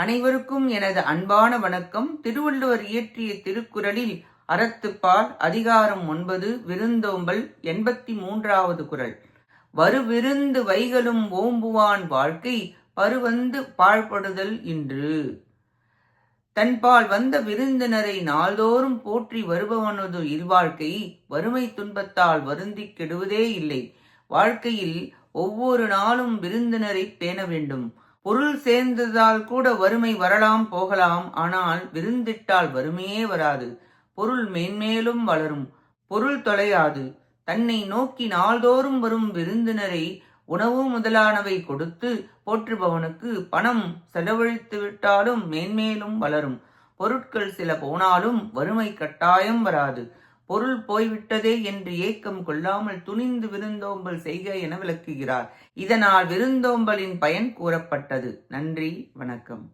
அனைவருக்கும் எனது அன்பான வணக்கம். திருவள்ளுவர் இயற்றிய திருக்குறளில் அறத்துப்பால் அதிகாரம் ஒன்பது விருந்தோம்பல் எண்பத்தி மூன்றாவது குறள் வருவிருந்து வைகளும் ஓம்புவான் வாழ்க்கை பருவந்து பாழ்படுதல் இன்று. தன்பால் வந்த விருந்தினரை நாள்தோறும் போற்றி வருபவனது இல்வாழ்க்கை வறுமை துன்பத்தால் வருந்திக் கெடுவதே இல்லை. வாழ்க்கையில் ஒவ்வொரு நாளும் விருந்தினரை பேண வேண்டும். பொருள் சேர்ந்ததால் கூட வறுமை வரலாம் போகலாம். ஆனால் விருந்திட்டால் வறுமையே வராது. பொருள் மேன்மேலும் வளரும். பொருள் தொலையாது. தன்னை நோக்கி நாள்தோறும் வரும் விருந்தினரை உணவு முதலானவை கொடுத்து போற்றுபவனுக்கு பணம் செலவழித்து விட்டாலும் மேன்மேலும் வளரும். பொருட்கள் சில போனாலும் வறுமை கட்டாயம் வராது. பொருள் போய்விட்டதே என்று ஏக்கம் கொள்ளாமல் துணிந்து விருந்தோம்பல் செய்க என விளக்குகிறார். இதனால் விருந்தோம்பலின் பயன் கூறப்பட்டது. நன்றி வணக்கம்.